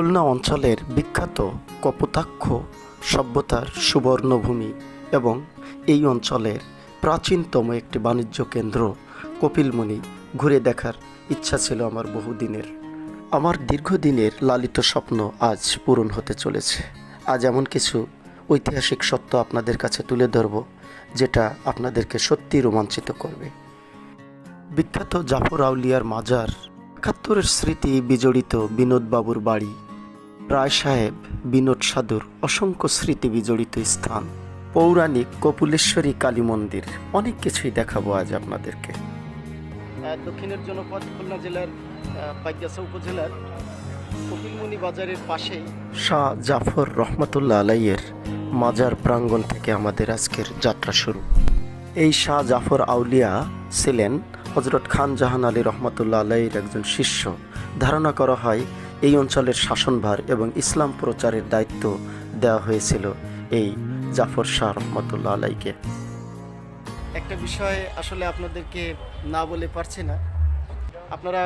খুলনা অঞ্চলের বিখ্যাত কপোতাক্ষ সভ্যতার সুবর্ণভূমি এবং এই অঞ্চলের প্রাচীনতম একটি বাণিজ্য কেন্দ্র কপিলমুনি ঘুরে দেখার ইচ্ছা ছিল আমার বহুদিনের। আমার দীর্ঘদিনের লালিত স্বপ্ন আজ পূরণ হতে চলেছে। আজ এমন কিছু ঐতিহাসিক সত্য আপনাদের কাছে তুলে ধরব, যেটা আপনাদেরকে সত্যি রোমাঞ্চিত করবে। বিখ্যাত জাফর আউলিয়ার মাজার একাত্তরের স্মৃতি বিজড়িত বিনোদবাবুর বাড়ি রায় সাহেব বিনোদ সাধুর অসংখ্য স্মৃতি বিজড়িত স্থান। পৌরাণিক কপুলেশ্বরী কালী মন্দির। অনেক কিছুই দেখাবো আজ আপনাদেরকে। দক্ষিণের জনপদ খুলনা জেলার পাইকাসা উপজেলার কপিলমুনি বাজারের পাশেই। শাহ জাফর রহমতুল্লাহ আলাইয়ের মাজার প্রাঙ্গণ থেকে আমাদের আজকের যাত্রা শুরু। এই শাহ জাফর আউলিয়া ছিলেন হজরত খান জাহান আলী রহমতুল্লাহ আলাইয়ের একজন শিষ্য। ধারণা করা হয় এই অঞ্চলের শাসনভার এবং ইসলাম প্রচারের দায়িত্ব দেওয়া হয়েছিল এই জাফর শাহ রহমতুল্লাহ আলাইকে। একটা বিষয় আসলে আপনাদেরকে না বলে পারছি না। আপনারা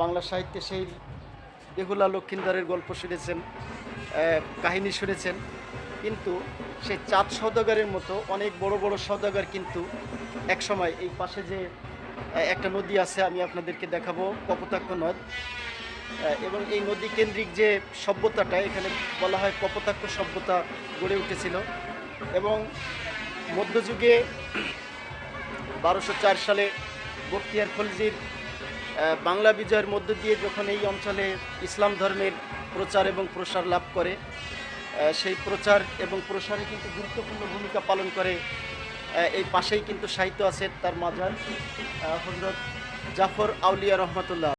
বাংলা সাহিত্যে সেই বেহুলা লক্ষিন্দারের গল্প শুনেছেন কাহিনী শুনেছেন, কিন্তু সেই চাঁদ সৌদাগরের মতো অনেক বড় বড় সৌদাগর কিন্তু একসময় এই পাশে যে একটা নদী আছে, আমি আপনাদেরকে দেখাবো, কপোতাক্ষ নদ। এবং এই নদী কেন্দ্রিক যে সভ্যতাটা, এখানে বলা হয় কপোতাক্ষ সভ্যতা গড়ে উঠেছিল এবং মধ্যযুগে বারোশো চার সালে বখতিয়ার খলজির বাংলা বিজয়ের মধ্য দিয়ে যখন এই অঞ্চলে ইসলাম ধর্মের প্রচার এবং প্রসার লাভ করে সেই প্রচার এবং প্রসারে কিন্তু গুরুত্বপূর্ণ ভূমিকা পালন করে এই পাশেই কিন্তু সাহিত্য আছে তার মাজার হজরত জাফর আউলিয়া রহমতুল্লাহ।